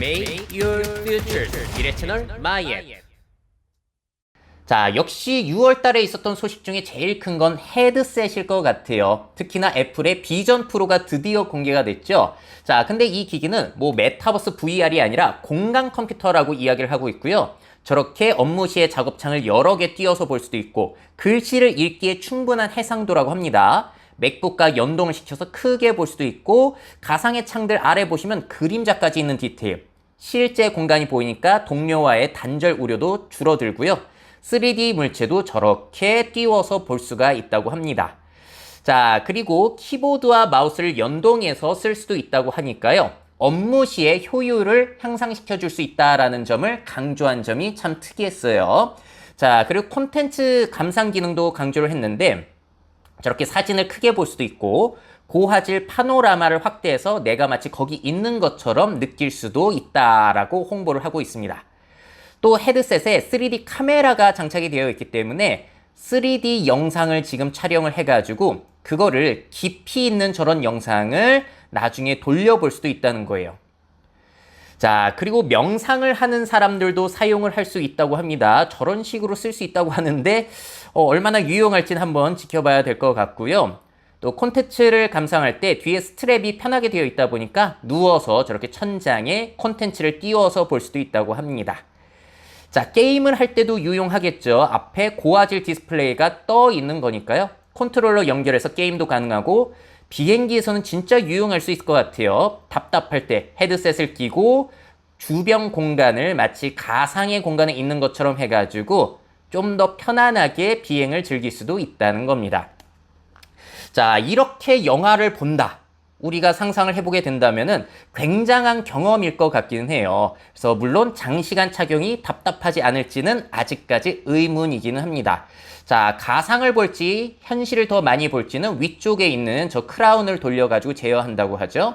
Make your future 미래 채널 마이앱 자, 역시 6월 달에 있었던 소식 중에 제일 큰 건 헤드셋일 것 같아요. 특히나 애플의 비전 프로가 드디어 공개가 됐죠. 자, 근데 이 기기는 뭐 메타버스 VR이 아니라 공간 컴퓨터라고 이야기를 하고 있고요. 저렇게 업무 시에 작업창을 여러 개 띄워서 볼 수도 있고 글씨를 읽기에 충분한 해상도라고 합니다. 맥북과 연동을 시켜서 크게 볼 수도 있고 가상의 창들 아래 보시면 그림자까지 있는 디테일. 실제 공간이 보이니까 동료와의 단절 우려도 줄어들고요. 3D 물체도 저렇게 띄워서 볼 수가 있다고 합니다. 자, 그리고 키보드와 마우스를 연동해서 쓸 수도 있다고 하니까요. 업무 시에 효율을 향상시켜 줄 수 있다라는 점을 강조한 점이 참 특이했어요. 자, 그리고 콘텐츠 감상 기능도 강조를 했는데 저렇게 사진을 크게 볼 수도 있고 고화질 파노라마를 확대해서 내가 마치 거기 있는 것처럼 느낄 수도 있다라고 홍보를 하고 있습니다. 또 헤드셋에 3D 카메라가 장착이 되어 있기 때문에 3D 영상을 지금 촬영을 해가지고 그거를 깊이 있는 저런 영상을 나중에 돌려볼 수도 있다는 거예요. 자, 그리고 명상을 하는 사람들도 사용을 할 수 있다고 합니다. 저런 식으로 쓸 수 있다고 하는데 어, 얼마나 유용할지는 한번 지켜봐야 될 것 같고요. 또 콘텐츠를 감상할 때 뒤에 스트랩이 편하게 되어 있다 보니까 누워서 저렇게 천장에 콘텐츠를 띄워서 볼 수도 있다고 합니다. 자, 게임을 할 때도 유용하겠죠. 앞에 고화질 디스플레이가 떠 있는 거니까요. 컨트롤러 연결해서 게임도 가능하고 비행기에서는 진짜 유용할 수 있을 것 같아요. 답답할 때 헤드셋을 끼고 주변 공간을 마치 가상의 공간에 있는 것처럼 해가지고 좀 더 편안하게 비행을 즐길 수도 있다는 겁니다. 자, 이렇게 영화를 본다. 우리가 상상을 해보게 된다면은 굉장한 경험일 것 같기는 해요. 그래서 물론 장시간 착용이 답답하지 않을지는 아직까지 의문이기는 합니다. 자, 가상을 볼지 현실을 더 많이 볼지는 위쪽에 있는 저 크라운을 돌려가지고 제어한다고 하죠.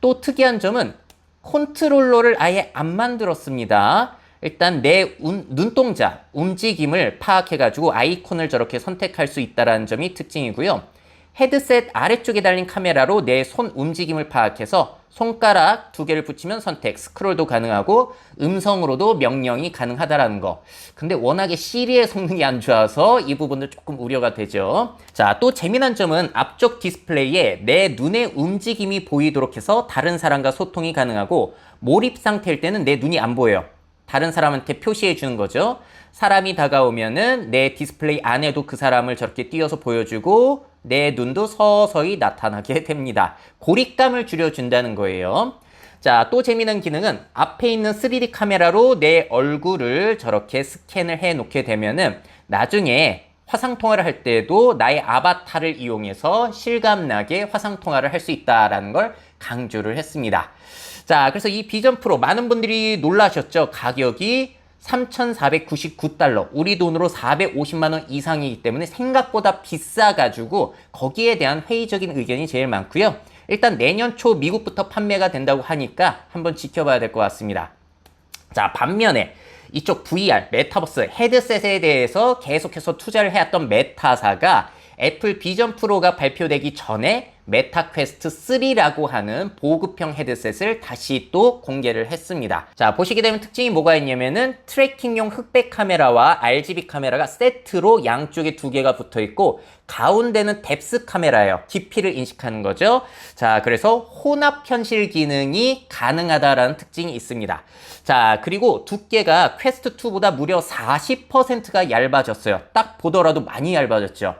또 특이한 점은 컨트롤러를 아예 안 만들었습니다. 일단 내 운, 눈동자, 움직임을 파악해가지고 아이콘을 저렇게 선택할 수 있다는 점이 특징이고요. 헤드셋 아래쪽에 달린 카메라로 내 손 움직임을 파악해서 손가락 두 개를 붙이면 선택, 스크롤도 가능하고 음성으로도 명령이 가능하다라는 거. 근데 워낙에 시리의 성능이 안 좋아서 이 부분도 조금 우려가 되죠. 자, 또 재미난 점은 앞쪽 디스플레이에 내 눈의 움직임이 보이도록 해서 다른 사람과 소통이 가능하고 몰입 상태일 때는 내 눈이 안 보여요. 다른 사람한테 표시해 주는 거죠. 사람이 다가오면은 내 디스플레이 안에도 그 사람을 저렇게 띄어서 보여주고 내 눈도 서서히 나타나게 됩니다. 고립감을 줄여준다는 거예요. 자, 또 재미있는 기능은 앞에 있는 3D 카메라로 내 얼굴을 저렇게 스캔을 해 놓게 되면은 나중에 화상 통화를 할 때도 나의 아바타를 이용해서 실감나게 화상 통화를 할 수 있다라는 걸 강조를 했습니다. 자, 그래서 이 비전 프로 많은 분들이 놀라셨죠. 가격이 3,499달러, 우리 돈으로 450만 원 이상이기 때문에 생각보다 비싸가지고 거기에 대한 회의적인 의견이 제일 많고요. 일단 내년 초 미국부터 판매가 된다고 하니까 한번 지켜봐야 될 것 같습니다. 자, 반면에 이쪽 VR, 메타버스 헤드셋에 대해서 계속해서 투자를 해왔던 메타사가 애플 비전 프로가 발표되기 전에 메타 퀘스트 3라고 하는 보급형 헤드셋을 다시 또 공개를 했습니다. 자, 보시게 되면 특징이 뭐가 있냐면은 트래킹용 흑백 카메라와 RGB 카메라가 세트로 양쪽에 두 개가 붙어 있고 가운데는 뎁스 카메라예요. 깊이를 인식하는 거죠. 자, 그래서 혼합 현실 기능이 가능하다라는 특징이 있습니다. 자, 그리고 두께가 퀘스트 2보다 무려 40%가 얇아졌어요. 딱 보더라도 많이 얇아졌죠.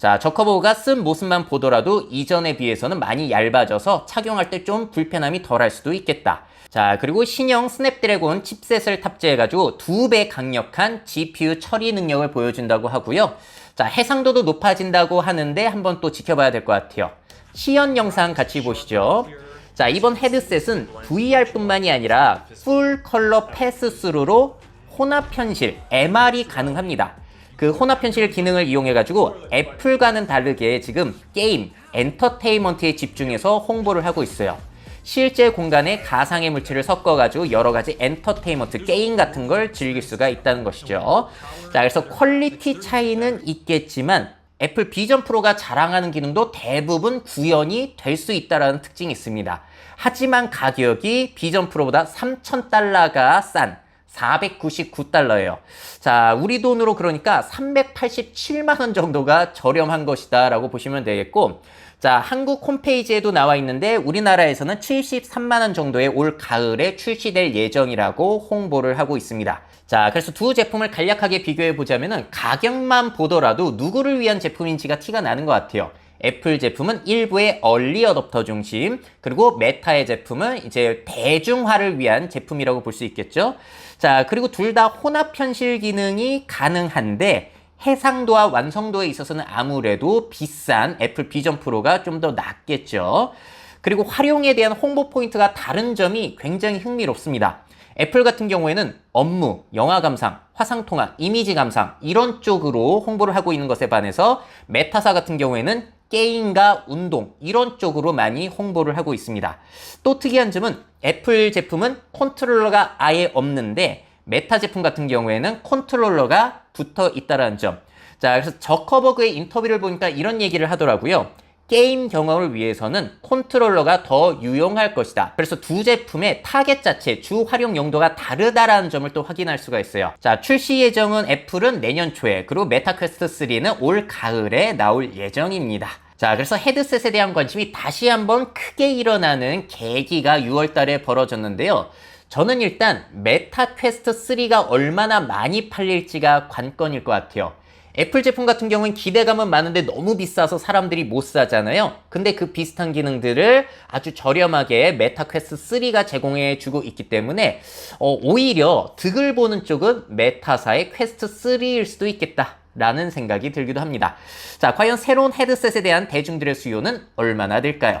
자, 저 커버가 쓴 모습만 보더라도 이전에 비해서는 많이 얇아져서 착용할 때 좀 불편함이 덜할 수도 있겠다. 자, 그리고 신형 스냅드래곤 칩셋을 탑재해가지고 두 배 강력한 GPU 처리 능력을 보여준다고 하고요. 자, 해상도도 높아진다고 하는데 한번 또 지켜봐야 될 것 같아요. 시연 영상 같이 보시죠. 자, 이번 헤드셋은 VR뿐만이 아니라 풀 컬러 패스스루로 혼합 현실, MR이 가능합니다. 그 혼합 현실 기능을 이용해 가지고 애플과는 다르게 지금 게임, 엔터테인먼트에 집중해서 홍보를 하고 있어요. 실제 공간에 가상의 물체를 섞어 가지고 여러 가지 엔터테인먼트 게임 같은 걸 즐길 수가 있다는 것이죠. 자, 그래서 퀄리티 차이는 있겠지만 애플 비전 프로가 자랑하는 기능도 대부분 구현이 될 수 있다는 특징이 있습니다. 하지만 가격이 비전 프로보다 3,000달러가 싼 499달러예요. 자, 우리 돈으로 그러니까 387만 원 정도가 저렴한 것이다 라고 보시면 되겠고, 자, 한국 홈페이지에도 나와 있는데 우리나라에서는 73만 원 정도의 올 가을에 출시될 예정이라고 홍보를 하고 있습니다. 자, 그래서 두 제품을 간략하게 비교해 보자면은 가격만 보더라도 누구를 위한 제품인지가 티가 나는 것 같아요. 애플 제품은 일부의 얼리 어답터 중심, 그리고 메타의 제품은 이제 대중화를 위한 제품이라고 볼 수 있겠죠. 자, 그리고 둘 다 혼합 현실 기능이 가능한데 해상도와 완성도에 있어서는 아무래도 비싼 애플 비전 프로가 좀 더 낫겠죠. 그리고 활용에 대한 홍보 포인트가 다른 점이 굉장히 흥미롭습니다. 애플 같은 경우에는 업무, 영화 감상, 화상 통화, 이미지 감상 이런 쪽으로 홍보를 하고 있는 것에 반해서 메타사 같은 경우에는 게임과 운동 이런 쪽으로 많이 홍보를 하고 있습니다. 또 특이한 점은 애플 제품은 컨트롤러가 아예 없는데 메타 제품 같은 경우에는 컨트롤러가 붙어 있다는 점. 자, 그래서 저커버그의 인터뷰를 보니까 이런 얘기를 하더라고요. 게임 경험을 위해서는 컨트롤러가 더 유용할 것이다. 그래서 두 제품의 타겟 자체, 주 활용 용도가 다르다라는 점을 또 확인할 수가 있어요. 자, 출시 예정은 애플은 내년 초에, 그리고 메타 퀘스트 3는 올 가을에 나올 예정입니다. 자, 그래서 헤드셋에 대한 관심이 다시 한번 크게 일어나는 계기가 6월 달에 벌어졌는데요. 저는 일단 메타 퀘스트 3가 얼마나 많이 팔릴지가 관건일 것 같아요. 애플 제품 같은 경우는 기대감은 많은데 너무 비싸서 사람들이 못 사잖아요. 근데 그 비슷한 기능들을 아주 저렴하게 메타 퀘스트 3가 제공해 주고 있기 때문에 어, 오히려 득을 보는 쪽은 메타사의 퀘스트 3일 수도 있겠다. 라는 생각이 들기도 합니다. 자, 과연 새로운 헤드셋에 대한 대중들의 수요는 얼마나 될까요?